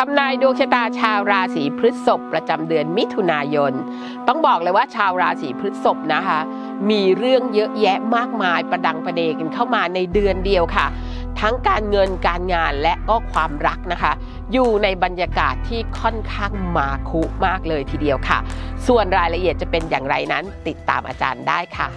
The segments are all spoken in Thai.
ทำนายดวงชะตาชาวราศีพฤษภประจำเดือนมิถุนายน ต้องบอกเลยว่าชาวราศีพฤษภนะคะ มีเรื่องเยอะแยะมากมายประดังประเดกันเข้ามาในเดือนเดียวค่ะ ทั้งการเงินการงานและก็ความรักนะคะ อยู่ในบรรยากาศที่ค่อนข้างมาคุมากเลยทีเดียวค่ะ ส่วนรายละเอียดจะเป็นอย่างไรนั้นติดตามอาจารย์ได้ค่ะ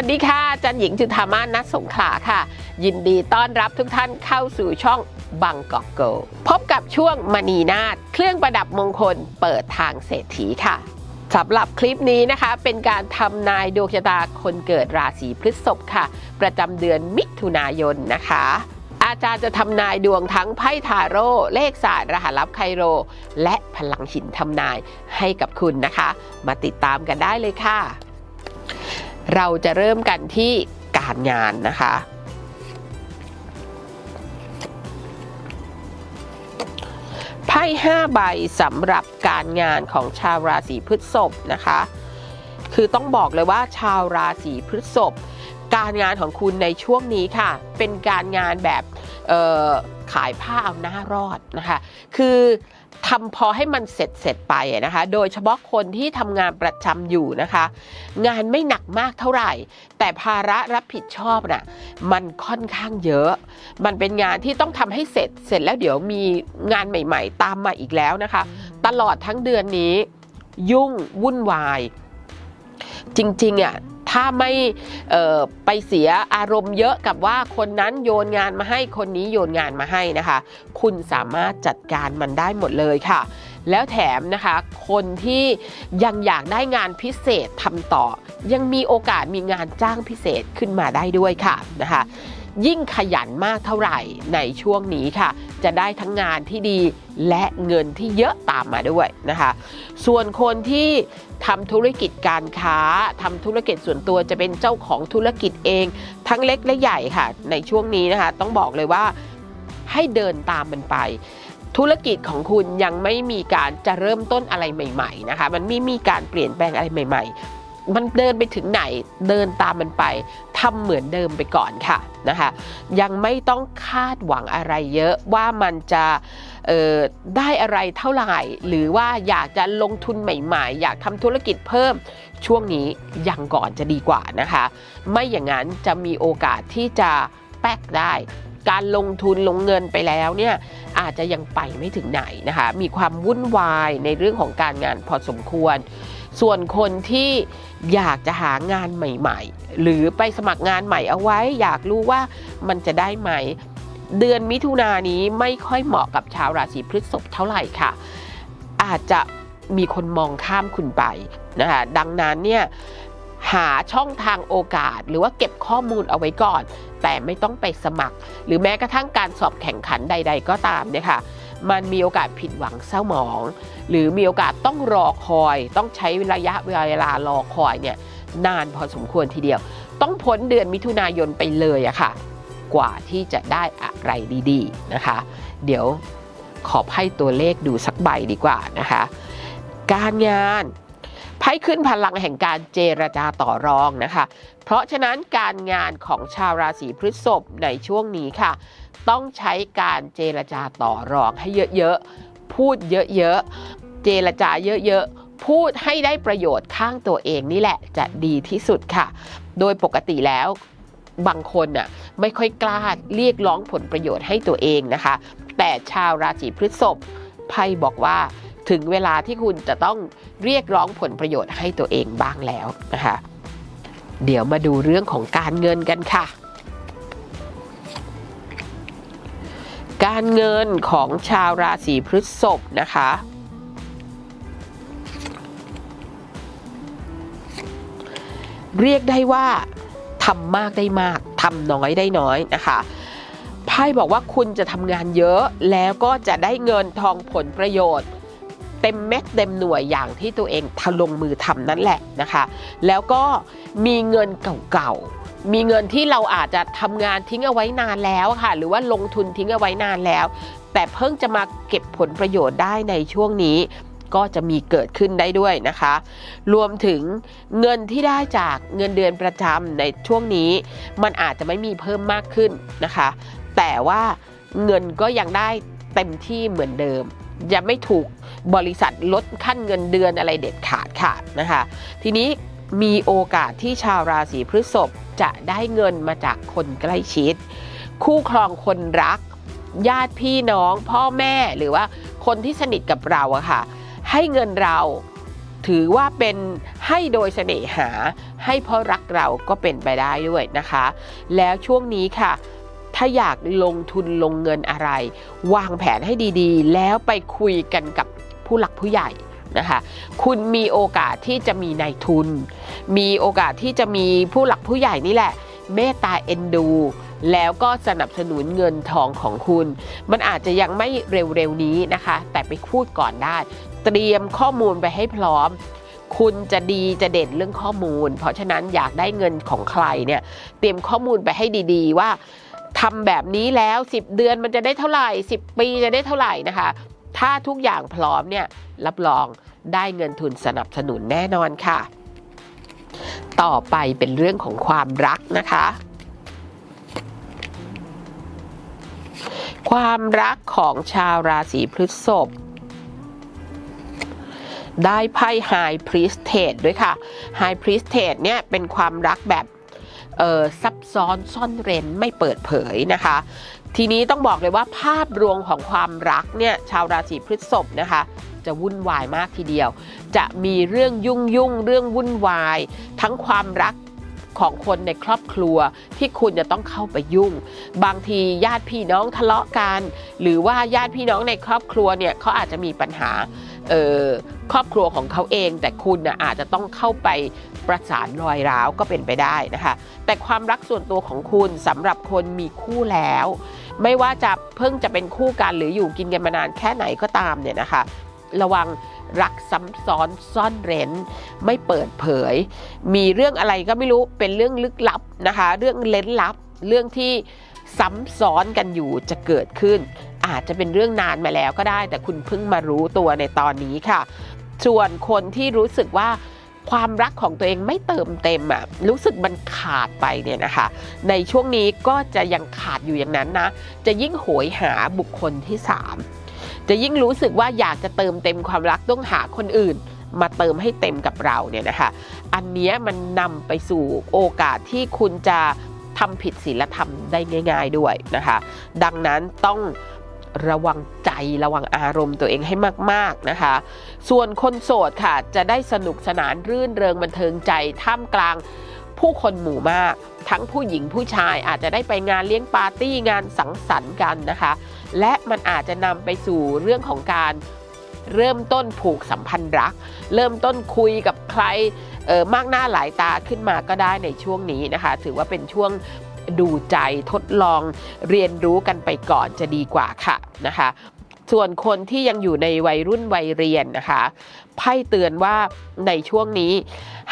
วัสดีค่ะจันหญิงจุธามาสนัทสงขลาค่ะ ยินดีต้อนรับทุกท่านเข้าสู่ช่องบังกอกโกพบกับช่วงมณีนาฏเครื่องประดับมงคลเปิดทางเศรษฐีค่ะสำหรับคลิปนี้นะคะ เป็นการทำนายดวงชะตาคนเกิดราศีพฤษภค่ะ ประจำเดือนมิถุนายนนะคะ อาจารย์จะทำนายดวงทั้งไพ่ทาโร่เลขศาสตร์รหัสลับไคโร และพลังหินทำนายให้กับคุณนะคะ มาติดตามกันได้เลยค่ะ เราจะเริ่มกันที่การงานนะคะ ไพ่5ใบสำหรับการงานของชาวราศีพฤษภนะคะ คือต้องบอกเลยว่าชาวราศีพฤษภการงานของคุณในช่วงนี้ค่ะ เป็นการงานแบบขายผ้าเอาหน้ารอดนะคะ คือ ทำพอให้มันเสร็จเสร็จไปนะคะ โดยเฉพาะคนที่ทำงานประจำอยู่นะคะ งานไม่หนักมากเท่าไหร่ แต่ภาระรับผิดชอบน่ะมันค่อนข้างเยอะ มันเป็นงานที่ต้องทำให้เสร็จเสร็จแล้วเดี๋ยวมีงานใหม่ๆ ตามมาอีกแล้วนะคะ ตลอดทั้งเดือนนี้ ยุ่งวุ่นวาย จริงๆอะ ถ้าไม่ไปเสียอารมณ์เยอะกับว่าคนนั้นโยนงานมาให้คนนี้โยนงานมาให้นะคะ คุณสามารถจัดการมันได้หมดเลยค่ะ แล้วแถมนะคะคนที่ยังอยากได้งานพิเศษทำต่อ ยังมีโอกาสมีงานจ้างพิเศษขึ้นมาได้ด้วยค่ะนะคะ ยิ่งขยันมากเท่าไหร่ในช่วงนี้ค่ะ จะได้ทั้งงานที่ดีและเงินที่เยอะตามมาด้วยนะคะ ส่วนคนที่ทำธุรกิจการค้าทำธุรกิจส่วนตัวจะเป็นเจ้าของธุรกิจเอง ทั้งเล็กและใหญ่ค่ะ ในช่วงนี้นะคะ ต้องบอกเลยว่าให้เดินตามมันไปธุรกิจของคุณยังไม่มีการจะเริ่มต้นอะไรใหม่ ๆ นะคะ มันไม่มีการเปลี่ยนแปลงอะไรใหม่ๆ มันเดินไปถึงไหนเดินตามมันไปทำเหมือนเดิมไปก่อนค่ะนะคะ ยังไม่ต้องคาดหวังอะไรเยอะว่ามันจะได้อะไรเท่าไหร่ หรือว่าอยากจะลงทุนใหม่ๆ อยากทำธุรกิจเพิ่มช่วงนี้ยังก่อนจะดีกว่านะคะ ไม่อย่างนั้นจะมีโอกาสที่จะแป๊กได้การลงทุนลงเงินไปแล้วเนี่ยอาจจะยังไปไม่ถึงไหนนะคะ มีความวุ่นวายในเรื่องของการงานพอสมควร ส่วนคนที่อยากจะหางานใหม่ ๆ หรือไปสมัครงานใหม่เอาไว้ อยากรู้ว่ามันจะได้ไหม เดือนมิถุนายนนี้ไม่ค่อยเหมาะกับชาวราศีพฤษภเท่าไหร่ค่ะ อาจจะมีคนมองข้ามคุณไปนะคะดังนั้นเนี่ยหาช่องทางโอกาสหรือว่าเก็บข้อมูลเอาไว้ก่อน แต่ไม่ต้องไปสมัคร หรือแม้กระทั่งการสอบแข่งขันใด ๆ ก็ตามเนี่ยค่ะ มันมีโอกาสผิดหวังเศร้าหมอง หรือมีโอกาสต้องรอคอย ต้องใช้ระยะเวลารอคอยเนี่ยนานพอสมควรทีเดียว ต้องพ้นเดือนมิถุนายนไปเลยอะค่ะ กว่าที่จะได้อะไรดีๆนะคะ เดี๋ยวขอไพ่ตัวเลขดูสักใบดีกว่านะคะ การงานไพ่ขึ้นพลังแห่งการเจรจาต่อรองนะคะ เพราะฉะนั้นการงานของชาวราศีพฤษภในช่วงนี้ค่ะ ต้องใช้การเจรจาต่อรองให้เยอะๆ พูดเยอะๆ เจรจาเยอะๆพูดให้ได้ประโยชน์ข้างตัวเองนี่แหละจะดีที่สุดค่ะ โดยปกติแล้วบางคนน่ะไม่ค่อยกล้าเรียกร้องผลประโยชน์ให้ตัวเองนะคะ แต่ชาวราศีพฤษภไพ่บอกว่าถึงเวลาที่คุณจะต้องเรียกร้องผลประโยชน์ให้ตัวเองบ้างแล้วนะคะ เดี๋ยวมาดูเรื่องของการเงินกันค่ะ การเงินของชาวราศีพฤษภนะคะ เรียกได้ว่าทำมากได้มากทำน้อยได้น้อยนะคะไพ่บอกว่าคุณจะทำงานเยอะแล้วก็จะได้เงินทองผลประโยชน์ เต็มเม็ดเต็มหน่วยอย่างที่ตัวเองทะลงมือทำนั่นแหละนะคะ แล้วก็มีเงินเก่าๆ มีเงินที่เราอาจจะทำงานทิ้งเอาไว้นานแล้วค่ะ หรือว่าลงทุนทิ้งเอาไว้นานแล้ว แต่เพิ่งจะมาเก็บผลประโยชน์ได้ในช่วงนี้ ก็จะมีเกิดขึ้นได้ด้วยนะคะ รวมถึงเงินที่ได้จากเงินเดือนประจำในช่วงนี้ มันอาจจะไม่มีเพิ่มมากขึ้นนะคะ แต่ว่าเงินก็ยังได้เต็มที่เหมือนเดิมจะไม่ถูกบริษัทลดขั้นเงินเดือนอะไรเด็ดขาดค่ะนะคะ ทีนี้ มีโอกาสที่ชาวราศีพฤษภจะได้เงินมาจากคนใกล้ชิด คู่ครองคนรัก ญาติพี่น้องพ่อแม่หรือว่าคนที่สนิทกับเราอะค่ะ ให้เงินเราถือว่าเป็นให้โดยเสน่หา ให้เพราะรักเราก็เป็นไปได้ด้วยนะคะ แล้วช่วงนี้ค่ะ ถ้าอยากลงทุนลงเงินอะไร วางแผนให้ดีๆ แล้วไปคุยกันกับผู้หลักผู้ใหญ่ นะคะ คุณมีโอกาสที่จะมีนายทุน มีโอกาสที่จะมีผู้หลักผู้ใหญ่นี่แหละ เมตตาเอ็นดู แล้วก็สนับสนุนเงินทองของคุณ มันอาจจะยังไม่เร็วๆนี้นะคะ แต่ไปพูดก่อนได้ เตรียมข้อมูลไปให้พร้อมคุณจะดีจะเด่นเรื่องข้อมูล เพราะฉะนั้นอยากได้เงินของใครเนี่ยเตรียมข้อมูลไปให้ดีๆ ว่าทำแบบนี้แล้ว 10 เดือนมันจะได้เท่าไหร่ 10 ปีจะได้เท่าไหร่นะคะ ถ้าทุกอย่างพร้อมเนี่ยรับรองได้เงินทุนสนับสนุนแน่นอนค่ะ ต่อไปเป็นเรื่องของความรักนะคะ ความรักของชาวราศีพฤษภได้ไพ่ High Priestess ด้วยค่ะ High Priestess เนี่ยเป็นความรักแบบซับซ้อนซ่อนเร้นไม่เปิดเผยนะคะ ทีนี้ต้องบอกเลยว่าภาพรวมของความรักเนี่ยชาวราศีพฤษภนะคะจะวุ่นวายมากทีเดียว จะมีเรื่องยุ่งยุ่งเรื่องวุ่นวาย ทั้งความรักของคนในครอบครัวที่คุณจะต้องเข้าไปยุ่ง บางทีญาติพี่น้องทะเลาะกัน หรือว่าญาติพี่น้องในครอบครัวเนี่ยเขาอาจจะมีปัญหาครอบครัวของเขาเอง แต่คุณนะอาจจะต้องเข้าไปประสานรอยร้าวก็เป็นไปได้นะคะ แต่ความรักส่วนตัวของคุณสำหรับคนมีคู่แล้ว ไม่ว่าจะเพิ่งจะเป็นคู่กันหรืออยู่กินกันมานานแค่ไหนก็ตามเนี่ยนะคะ ระวังรักซ้ำซ้อนซ่อนเร้น ไม่เปิดเผย มีเรื่องอะไรก็ไม่รู้เป็นเรื่องลึกลับนะคะ เรื่องเล้นลับ เรื่องที่ซ้ำซ้อนกันอยู่จะเกิดขึ้น อาจจะเป็นเรื่องนานมาแล้วก็ได้ แต่คุณเพิ่งมารู้ตัวในตอนนี้ค่ะ ส่วนคนที่รู้สึกว่า ความรักของตัวเองไม่เติมเต็มอะรู้สึกมันขาดไปเนี่ยนะคะ ในช่วงนี้ก็จะยังขาดอยู่อย่างนั้นนะ จะยิ่งโหยหาบุคคลที่ 3 จะยิ่งรู้สึกว่าอยากจะเติมเต็มความรักต้องหาคนอื่นมาเติมให้เต็มกับเราเนี่ยนะคะ อันเนี้ยมันนำไปสู่โอกาสที่คุณจะทำผิดศีลธรรมได้ง่าย ๆด้วยนะคะ ดังนั้นต้อง ระวังใจระวังอารมณ์ตัวเองให้มาก ๆนะคะ ส่วนคนโสดค่ะ จะได้สนุกสนานรื่นเริงบันเทิงใจท่ามกลางผู้คนหมู่มาก ทั้งผู้หญิงผู้ชายอาจจะได้ไปงานเลี้ยงปาร์ตี้งานสังสรรค์กันนะคะ และมันอาจจะนำไปสู่เรื่องของการเริ่มต้นผูกสัมพันธ์รัก เริ่มต้นคุยกับใครเออมากหน้าหลายตาขึ้นมาก็ได้ในช่วงนี้นะคะ ถือว่าเป็นช่วง ดูใจทดลองเรียนรู้กันไปก่อนจะดีกว่าค่ะนะคะส่วนคนที่ยังอยู่ในวัยรุ่นวัยเรียนนะคะไพ่เตือนว่าในช่วงนี้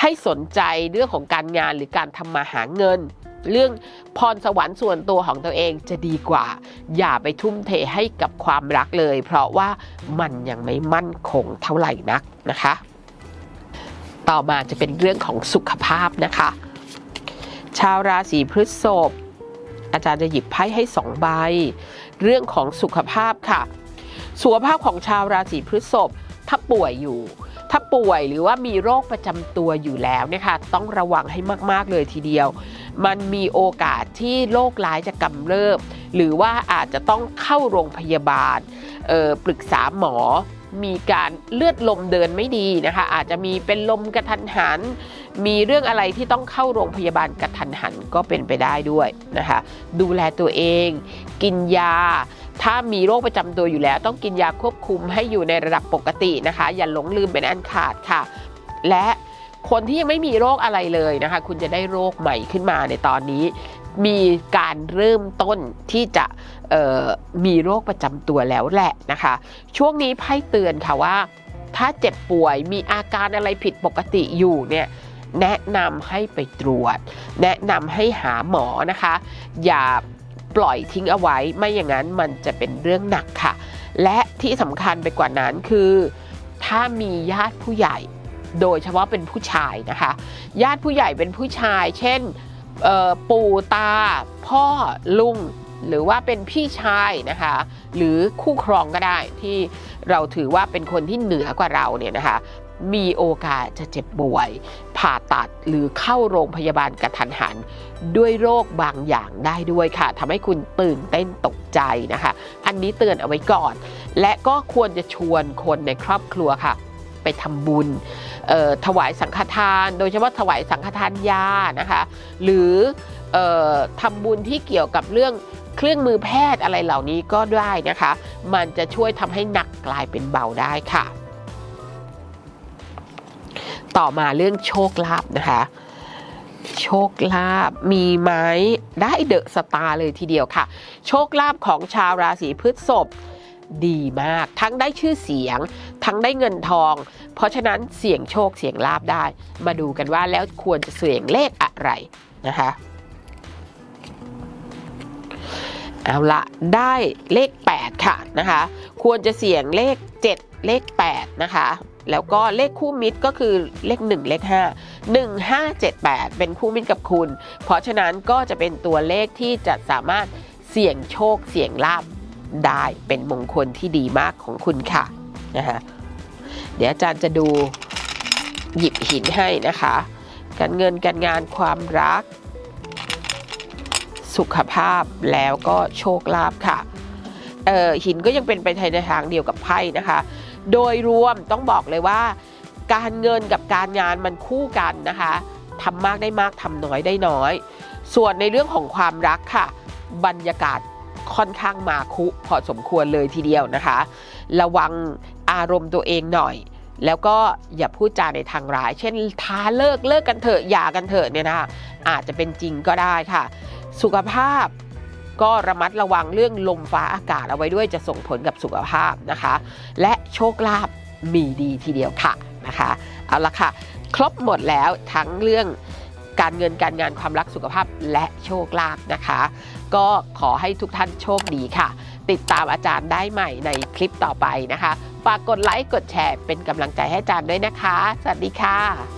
ให้สนใจเรื่องของการงานหรือการทำมาหาเงิน เรื่องพรสวรรค์ส่วนตัวของตัวเองจะดีกว่า อย่าไปทุ่มเทให้กับความรักเลย เพราะว่ามันยังไม่มั่นคงเท่าไหร่นักนะคะ ต่อมาจะเป็นเรื่องของสุขภาพนะคะ ชาวราศีพฤษภอาจารย์จะหยิบไพ่ให้สองใบ เรื่องของสุขภาพค่ะ สุขภาพของชาวราศีพฤษภถ้าป่วยอยู่ ถ้าป่วยหรือว่ามีโรคประจำตัวอยู่แล้วนี่ยค่ะต้องระวังให้มาก ๆ เลยทีเดียว มันมีโอกาสที่โรคร้ายจะกำเริบ หรือว่าอาจจะต้องเข้าโรงพยาบาลปรึกษาหมอมีการเลือดลมเดินไม่ดีนะคะ อาจจะมีเป็นลมกระทันหัน มีเรื่องอะไรที่ต้องเข้าโรงพยาบาลกระทันหันก็เป็นไปได้ด้วยนะคะ ดูแลตัวเอง กินยา ถ้ามีโรคประจำตัวอยู่แล้ว ต้องกินยาควบคุมให้อยู่ในระดับปกตินะคะ อย่าหลงลืมเป็นอันขาดค่ะ และคนที่ยังไม่มีโรคอะไรเลยนะคะ คุณจะได้โรคใหม่ขึ้นมาในตอนนี้ มีการเริ่มต้นที่จะมีโรคประจำตัวแล้วแหละนะคะ ช่วงนี้ไพ่เตือนค่ะว่า ถ้าเจ็บป่วยมีอาการอะไรผิดปกติอยู่เนี่ยแนะนำให้ไปตรวจ แนะนำให้หาหมอนะคะ อย่า ปล่อยทิ้งเอาไว้ ไม่อย่างนั้นมันจะเป็นเรื่องหนักค่ะ และที่สำคัญไปกว่านั้นคือ ถ้ามีญาติผู้ใหญ่ โดยเฉพาะเป็นผู้ชายนะคะ ญาติผู้ใหญ่เป็นผู้ชาย เช่นปู่ตา พ่อลุงหรือว่าเป็นพี่ชายนะคะ หรือคู่ครองก็ได้ที่เราถือว่าเป็นคนที่เหนือกว่าเราเนี่ยนะคะ มีโอกาสจะเจ็บป่วย ผ่าตัดหรือเข้าโรงพยาบาลกระทันหัน ด้วยโรคบางอย่างได้ด้วยค่ะทำให้คุณตื่นเต้นตกใจนะคะ อันนี้เตือนเอาไว้ก่อน และก็ควรจะชวนคนในครอบครัวค่ะ ไปทำบุญถวายสังฆทาน โดยเฉพาะถวายสังฆทานยานะคะ หรือออทำบุญที่เกี่ยวกับเรื่องเครื่องมือแพทย์อะไรเหล่านี้ก็ได้นะคะ มันจะช่วยทำให้หนักกลายเป็นเบาได้ค่ะ ต่อมาเรื่องโชคลาภนะคะ โชคลาภมีไหมได้เดอะสตาร์เลยทีเดียวค่ะ โชคลาภของชาวราศีพฤษภดีมาก ทั้งได้ชื่อเสียง ทั้งได้เงินทอง เพราะฉะนั้นเสี่ยงโชคเสี่ยงลาภได้ มาดูกันว่าแล้วควรจะเสี่ยงเลขอะไรนะคะเอาละได้เลข 8 ค่ะนะคะ ควรจะเสี่ยงเลข 7 เลข 8 นะคะ แล้วก็เลขคู่มิตรก็คือเลข 1 เลข 5 1 5 7 8 เป็นคู่มิตรกับคุณ เพราะฉะนั้นก็จะเป็นตัวเลขที่จะสามารถเสี่ยงโชคเสี่ยงลาบได้เป็นมงคลที่ดีมากของคุณค่ะนะคะเดี๋ยวอาจารย์จะดูหยิบหินให้นะคะ การเงินการงานความรัก สุขภาพแล้วก็โชคลาภค่ะหินก็ยังเป็นไปในทางเดียวกับไพ่นะคะ โดยรวมต้องบอกเลยว่า การเงินกับการงานมันคู่กันนะคะทำมากได้มากทำน้อยได้น้อย ส่วนในเรื่องของความรักค่ะ บรรยากาศค่อนข้างมาคุพอสมควรเลยทีเดียวนะคะ ระวังอารมณ์ตัวเองหน่อย แล้วก็อย่าพูดจาในทางร้าย เช่นท้าเลิกเลิกกันเถอะหย่ากันเถอะเนี่ยนะคะอาจจะเป็นจริงก็ได้ค่ะ สุขภาพ ก็ระมัดระวังเรื่องลมฟ้าอากาศเอาไว้ด้วยจะส่งผลกับสุขภาพนะคะ และโชคลาภมีดีทีเดียวค่ะนะคะเอาละค่ะ ครบหมดแล้วทั้งเรื่องการเงินการงานความรักสุขภาพและโชคลาภนะคะ ก็ขอให้ทุกท่านโชคดีค่ะ ติดตามอาจารย์ได้ใหม่ในคลิปต่อไปนะคะฝากกดไลค์กดแชร์เป็นกำลังใจให้อาจารย์ด้วยนะคะ สวัสดีค่ะ